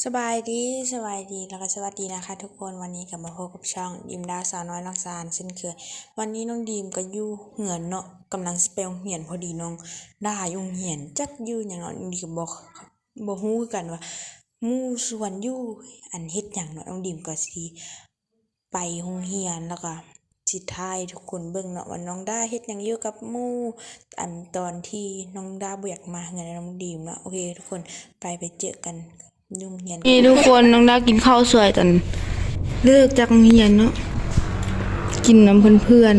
สบายดีสบายดีแล้วก็สวัสดีนะคะ ทุกคนวันนี้กลับมาพบกับช่องดิมดาวสาวน้อยลังซานเช่นเคยวันนี้น้องดีมก็ยู่เหือนเนาะกำลังสิไปโรงเรียนพอดีน้องด่ายู่งเรียนจักยู่อย่างเนาะน้องดีก็บอกบ่ฮู้กันว่ามู่ส่วนยู่อันเฮ็ดหยังเนาะน้องดีมก็สิไปโรงเรียนแล้วก็สิถ่ายทุกคนเบิ่งเนาะว่าน้องดาเฮ็ดหยังอยู่กับหมู่อันตอนที่น้องด้าบ่อยากมาเฮือนน้องดีมเนาะโอเค ทุกคนไปไปเจอกัน ยุ่งเรียนนี่ทุกคนน้องดากินข้าวสวยตอนเลิกจากโรงเรียนเนาะกินน้ำเพื่อนเพื่อน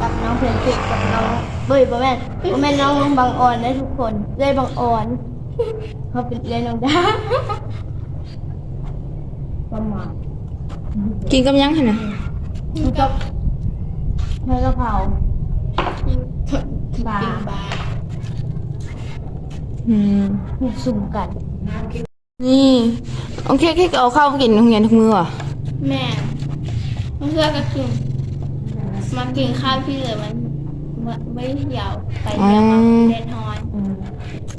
กับน้องเพลงเกกับน้องเบยบ่แม่นบ่แม่นน้องบางอ่อนได้ทุกคนได้บางอ่อนเขาเป็นเรียนน้องดาประมาณๆกินกับหยังหั่นน่ะกับเนื้อกะเพราบา อืมผูกสุ่มกัน นี่โอเคแค่เอาข้าวไปกินโรงเรียนทุกมื้อว่ะแม่เพื่อนก็กินมากินข้าวที่เหลือมันไม่ไม่เที่ยวไปเที่ยวมาเดนฮอน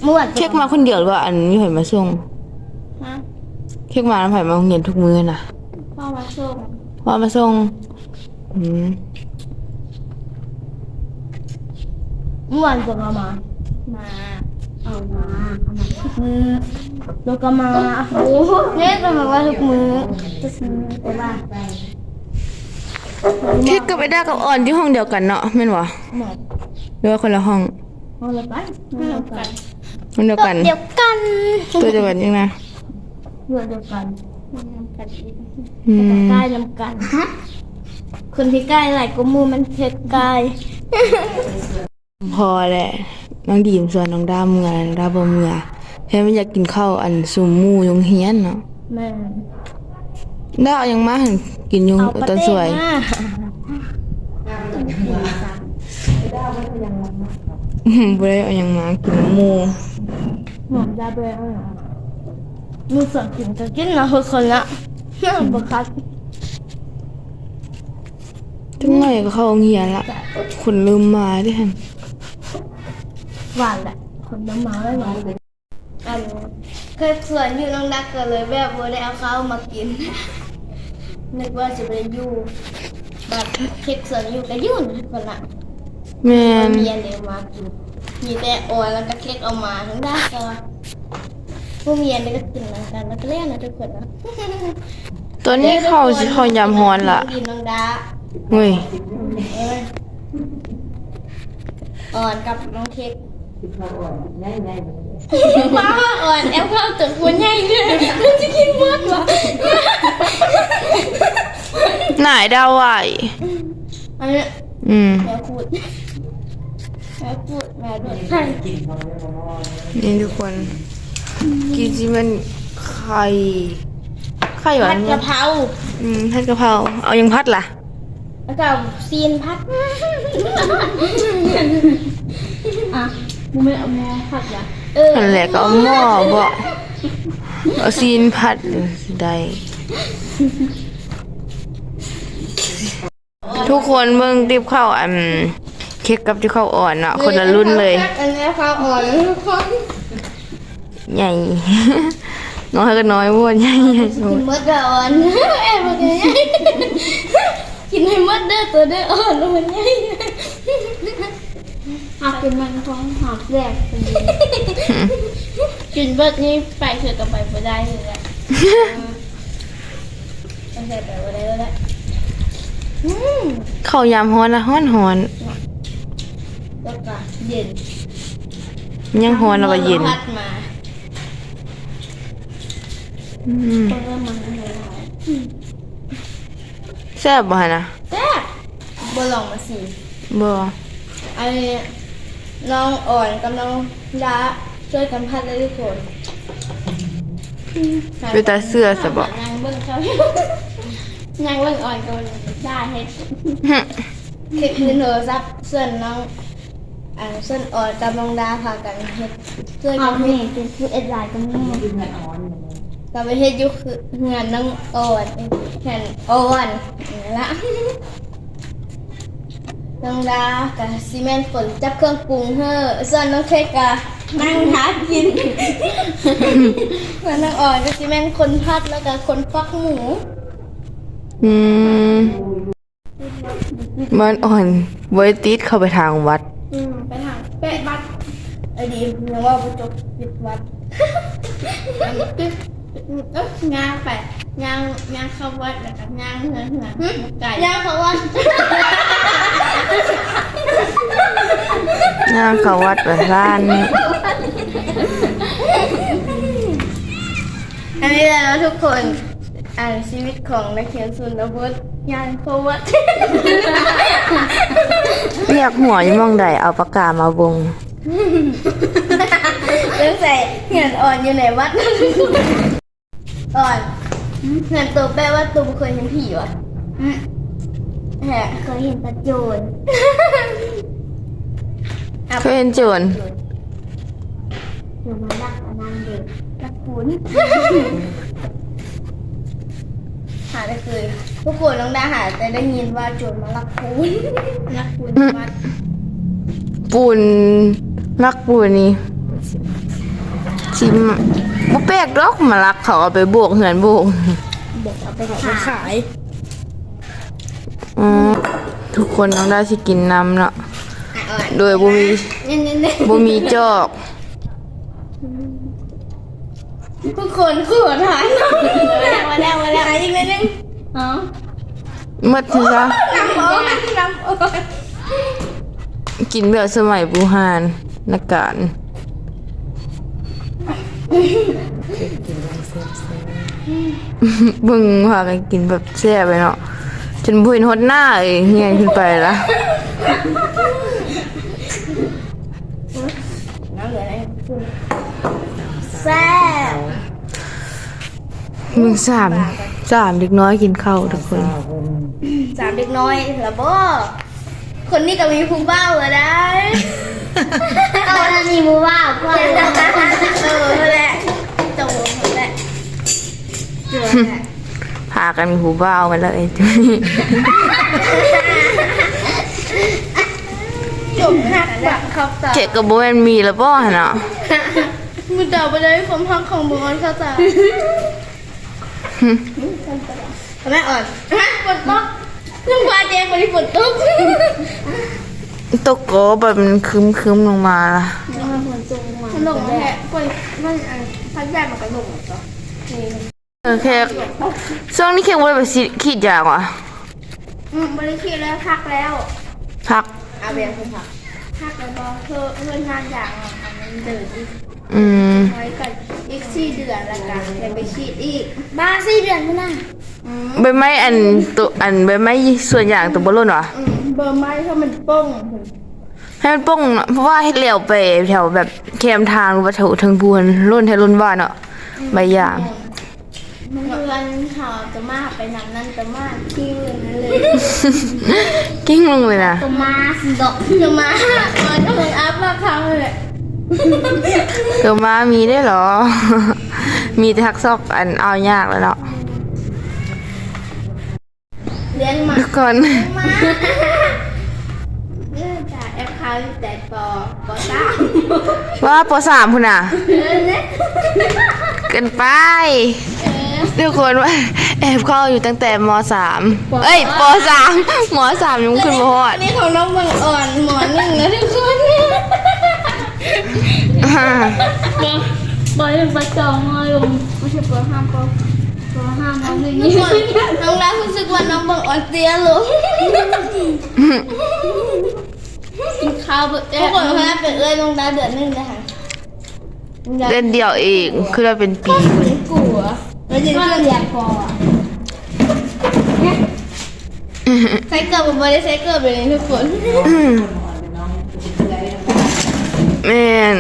ม่วนเช็คมาคนเดียวหรือว่าอันมีไผมาส่งฮะเช็คมาแล้วไผมาโรงเรียนทุกมื้อน่ะพ่อมาส่งว่ามาส่งอืมม่วนจะมามามา เอามาเอามาทุกมือแล้วก็มาโอ้เนี่ยก็มาว่าทุกมือทุกมือแต่ว่าเช็คกับไอ้ดากับอ่อนที่ห้องเดียวกันเนาะแม่นบ่หมดหรือว่าคนละห้องเอาเลยไปไม่เอากันห้องเดียวกันเดียวกันตัวเดียวกันยังนะเพื่อเดียวกันไม่เอากันอีกอืมใกล้ลำกันคนที่ใกล้ไหลก็มูมันเพชรใกล้พอแหละ น้องดีมส่วนน้องดาเมื่อน้องดาบ่เมื่อแค่ไม่อยากกินข้าวอันซุมหมู่โรงเรียนเนาะแม่ได้เอายังมาหั่นกินยุงเอาปตอนสวย มาอืมบ่ได้เอายังมากินหมูหอมได้ด้วยอะมือส่วนถึงจะกินนะทุกคนละบุคัดจังหน่อยก็เข้าโรงเรียนละคนลืมมาเด้หั่น หวานแหละคนน้ำมาไม่หวานอันเคยสวนอยู่น้องดักก็เลยแบบว่าได้เอาข้าวมากิน นึกว่าจะไปอยู่แบบเค้กสวนอยู่ก็ยุ่นทุกคนละแม่นเรียนเดี๋ยมากินมีแต่ออยแล้วก็เค้กเอามาทั้งด้านก็ผู้เรียนได้ก็กินเหมือนกันแล้วก็เล่นนะทุกคนนะตอนนี้เขาสิเขายามฮ้อนละกินน้องดาเว้ยเอ้ยอ่อนกับน้องเค้ก มาอ่อนแอปเข้าตึกคุณใหญ่เลยมันจะกินมากกว่าหนดาวไหวอันนี้อืมแม่พูดแม่พูดแม่ด้วยใช่นี่ทุกคนกินสิมันไข่ไข่หวาผัดกะเพราอืมผัดกะเพราเอายังพัดล่ะแล้วก็ซีนผัดอะ มึงไม่เอาหม้อผัดอะเออนั่นแหละก็เอาหม้อบ่เอาซีนผัดได้ทุกคนเบิ่งติบข้าวอันเค้กกับที่ข้าวอ่อนเนาะคนละรุ่นเลย อันนี้ข้าวอ่อนทุกคนใหญ่ น้อยก็น้อยบ่ใหญ่ใหญ่กินมดเด้ออ่อนเอ้ยมันใหญ่กินให้มดเด้อตัวเด้ออ่อนมันใหญ่ หากเป็นมันท้องหากแรกเป็นดีกินเบิดนี่ไปเถือะกับไปบ่ได้เลยแหละมันใส่ไปบ่ได้แล้วแหละอืมข้าวยามฮ้อนนะฮ้อนฮ้อนแล้วก็เย็นยังฮ้อนแล้วก็เย็นพัดมาอืมเพราะว่ามันไม่หายแซ่บบ่หั่นน่ะแซ่บบ่ลองมาสิบ่ ไอ้ น้องอ่อนกับน้องดาช่วยกันพัดเลยทุกคนไปตาเสื้อซะบ่นางเบิ่งเขานางเบิ่งอ่อนกับได้เฮ็ดหึคลิปนี้โทรศัพท์ส่วนน้องอ่าส่วนอ่อนกับน้องดาพากันเฮ็ดช่วยกันเฮ็ดเป็นผู้เอ็ดไลน์กันนี่ก็ไปเฮ็ดอยู่คือเฮือนน้องอ่อนเห็นอ่อนนี่ละ น้องดากับซีเมนต์ฝนจับเครื่องปรุงเฮ้อส่วนน้องเค้กกะนั่งหากินเหมือนนางอ่อนก็สิแม่นคนพัดแล้วก็คนฟักหมูอืมมันอ่อนไว้ติดเข้าไปทางวัด อืมไปทางแปะบัดไอ้ดียังว่าบ่จบปิดวัดตึ๊กเอ้ยงางไป งางงางเข้าวัดแล้วก็งางเหือเหือไก่ย่างเขาว่าย่างเขาวัดแบบร้านอันนี้แหละทุกคนอ่านชีวิตของนักเขียนสุนทรพจน์ย่างเขาวัดเรียกหัวอยี่หมองใดเอาปากกามาบงเรื่องใส่เงินอ่อนอยู่ในวัดอ่อน เงินตัวแปลว่าตัวเคยเห็นผีวะแหะเคยเห็นตะโจนเคยเห็นโจรเดี๋ยวมาลักอนางเด็กลักคุณหาได้เคยทุกคนน้องดาหาแต่ได้ยินว่าโจรมาลักคุณนักบุญวัดปูนรักปูนนี่ชิม บ่แปลกดอกมารักเขาเอาไปโบกเหือนโบกขายอืมทุกคนต้องได้สิกินน้ำเนาะอ่อนโดยบ่มีเนี่ยเนี่ยเนี่ยบ่มีจอกทุกคนขอทานหน่อยมาแล้วมาแล้วอีกนิดนึงอ๋อหมดทีซะน้ำอ่อนน้ำอ่อนกินแบบสมัยบูฮานนักการ เบึงพากันกินแบบแซ่บไปเนาะจนบุญหดหน้าเอ้ยเงียนขึ้นไปละน้ำเหลืออะไรแซ่บมึงสามสามเด็กน้อยกินข้าวทุกคนสามเด็กน้อยละบ่คนนี้ก็มีภูมิบ้าเหรอได้เอาถ้ามีภูมิบ้าพ่อ พากันมีหูบ้าวกันเลยจบหักแบบครับตาเกะกับโบแมนมีแล้วป่ะเนาะมือเดาไปเลยความพังของบุญเข้าใจแม่อ่อนฮะฝนตกนึกว่าเจ๊คนที่ฝนตกตกโกแบบมันคึมคึมๆลงมาละมันหลงแค่ปล่อยมันอันพัดใหญ่มันก็หลงต่อ เออแค่ช่วงนี้แค่ว่าแบบสิขีดยางวะอืมบริคิดแล้วพักแล้ว พักอาเบียคุณค่ะพักแล้วก็เพื่อเพื่อนงานอย่างอะมันเดินอีกอืมไว้กันอีกสี่เดือนละกันเลยไปฉีดอีกบ้าสี่เดือนมั้งนะใบไม้อันตัวอันใบไม้ส่วนอย่างตัวบอลลูนวะอืมเบอร์ไม้ถ้ามันป้งให้มันป้องเนาะเพราะว่าให้เหลียวไปแถวแบบแคมทางวัตถุทางบวนรุ่นให้รุ่นว่าเนาะใบอย่าง มันเพื่อนเขาจะมาไปนำนั่นจะมาทิ้งเลยนั่นเลยกิ้งลงเลยนะตัวมาสิดอกจะมามันก็มึงอัพมาครั้งเลยตัวม้ามีได้วยเหรอ มีแต่ทักซอกอันเอายากแล้วเนาะเลี้ยงหมาทุกคนเนื่องจากแอปเขาแต่ปอปอต้าว่าปสามพุ่นน่ะ เกินไป ทุกคนว่าแอบเข้าอยู่ตั้งแต่มสามเอ้ยปสามมสามยังขึ้นมาฮอด อันนี้ของน้องบังอ่อนหมอหนึ่งนะทุกคนบอยเป็นประจองมอลงไม่ใช่ปอห้ามปอปอห้ามน้องหนึ่งทุกคนน้องรักรู้สึกว่าน้องบังอ่อนเตี้ยลงกินข้าวแบบทุกคนพาเป็นเอ้ยน้องดาเดือนหนึ่งนะคะเล่นเดี่ยวเองคือเราเป็นปี กลัว แล้วยังก็เรียนพอใช้เกิดผมไม่ได้ใช้เกิดไปเลยทุกคนแม่น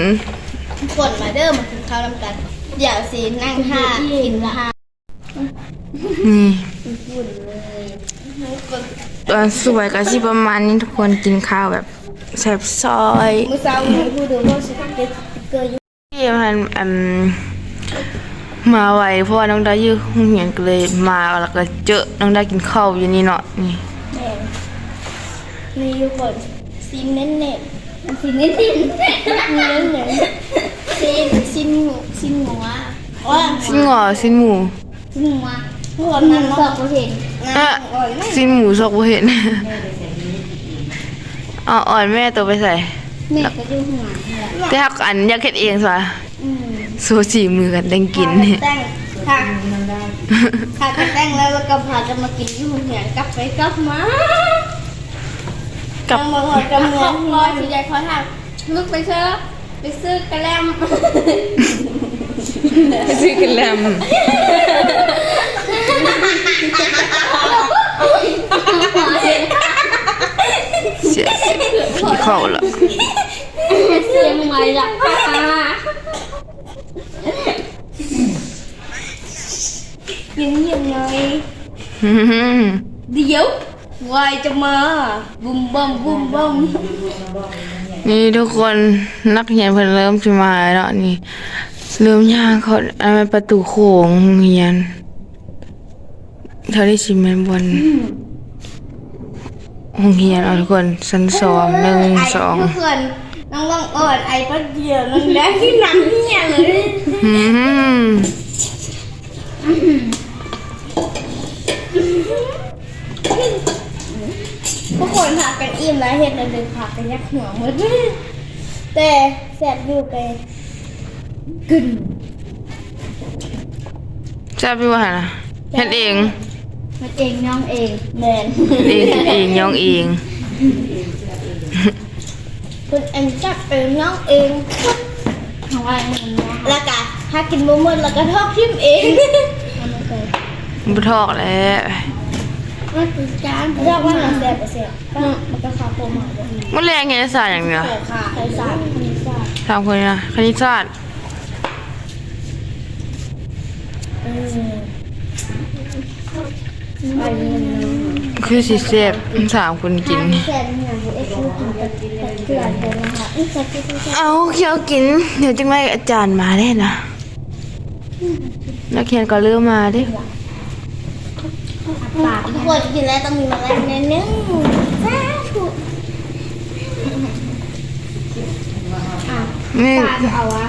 กดมาเด้อมากินข้าวน้ำกัน เดี๋ยวสินั่งท่ากินท่านี่ฝุ่นเลยกดตอนสวยก็สิประมาณนี้ทุกคนกินข้าวแบบแซ่บซอยมือสาวมือผู้ดูว่าสิเก็ตเกอร์อยู่ที่มันอืม มาไวเพราะว่าน้องดาอยู่โรงเรียนก็เลยมาแล้วก็เจอน้องดากินข้าวอยู่นี่เนาะนี่แม่นี่ทุกคนซีนเน้นเน้นซีนเน้นเน้นเน้นเน้นซินซินหมูซินหมูอะว่าสิ้นหงอสิ้นหมูซินหมูอะทุกคนมันสอบกูเห็นอะสิ้นหมูซอกบ่เห็นเอาอ่อนแม่ตัวไปใส่แม่ก็ดูหัวนี่แหละแต่ฮักอันอยากเฮ็ดเองซะอืม โซสีมือกันแดงกินแต่งค่ะค่ะกันแต่งแล้วแล้วก็พากันมากินที่โรงเรียนกลับไปกลับมากับมาหอดกับขเมือองพอสีใหญ่ขอถามลูกไปเชื่อไปซื้อกระแลมซื้อกันแลมเสียเสียขี้เข้าละเสียงไหมล่ะ กินเยี่ยมหน่อยอื้อหือเดี๋ยววายจะมาบุมบัมบุมบัมนี่ทุกคนนักเรียนเพิ่นเริ่มสิมาแล้วนี่เริ่มย่างเขาอันนั้นประตูโค้งโรงเรียนเท่าที่สิแม่นบนโรงเรียนเอาทุกคนชั้นสองหนึ่งสองทุกคนน้องวังอ่อนไอ้ป้าเดียวน้องแดงที่หนังเนี่ยเลย อืม ทุก คนพากันอิ่มแล้วเห็ดเลยเดินพากันยักหัวหมดแต่แสบอยู่ไปจะไปว่านะเฮ็ดเองมันเองน้องเองแมนเองเฮ็ดเองย่องเองคุณเอ็มจับเองน้องเองของอะไรของน้องแล้วก็ถ้ากินบ่หมดแล้วก็ทอกทิมเองบ่ทอกแล้ว มันคือจานเรียกว่าน้ำแสบไปเสียมันก็ขาโปรมาเลยมื้อแรงไงศาสตร์อย่างเดียวค่ะใครสามคนนี้สามสามคนนะคณิตศาสตร์อืมไปเงินเนาะคือสิแซ่บสามคนกินแสบเนี่ยเอ็กซ์กินกับเกลือเลยนะคะอีกสักทีที่เอาเคี้ยวกิน เดี๋ยวจังไงอาจารย์มาได้นะนักเรียนก็เริ่มมาเด้ ปากทุกคนกินแล้วต้องมีมาแล้วนิดนึงสาธุนี่ปากเอาวะ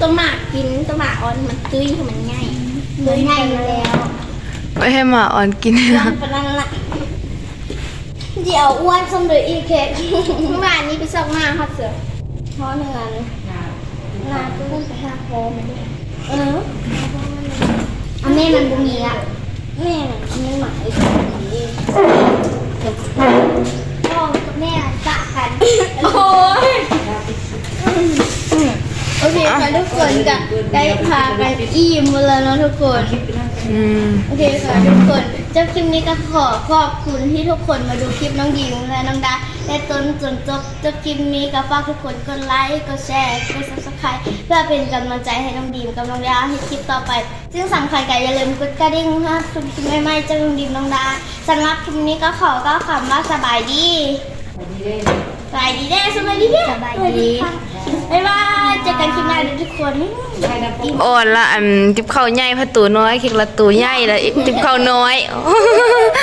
ตัวหมากกินตัวหมากอ่อนมันตุ้ยมันง่ายเลยง่ายมาแล้วไว้ให้หมาอ่อนกินนะเดี๋ยวอ้วนสมเด็จอีเค้กเมื่อวานนี้ไปซอกมาฮอตเสือเพราะเนื้อนาตู้ไปหาโฟมเออ แม่มันบุมีอะแม่มันไม่หมายถึงนี้พ่อกับแม่กะกันโอ้ยโอเคค่ะทุกคนจะได้พากันอิ่มหมดแล้วเนาะทุกคน อืม โอเคค่ะทุกคน จ้าคลิปนี้ก็ขอขอบคุณที่ทุกคนมาดูคลิปน้องยิงและน้องดาและต้นจนจบเจ้าคลิปนี้ก็ฝากทุกคนกดไลค์กดแชร์กด subscribe เพื่อเป็นกำลังใจให้น้องดีมกับน้องดาให้คลิปต่อไป ซึ่งสำคัญก็อย่าลืมกดกระดิ่งนะคุณคลิปใหม่ๆจากน้องดีมน้องดาสำหรับคลิปนี้ก็ขอก็คำว่าสบายดีสบายดีเด้สบายดีเด้สบายดี บ๊ายบายเจอกันคลิปหน้าเด้อทุกคนอ่อนละอันติบข้าใหญ่พระตูน้อยคิกละตูใหญ่ละติบเข้าน้อย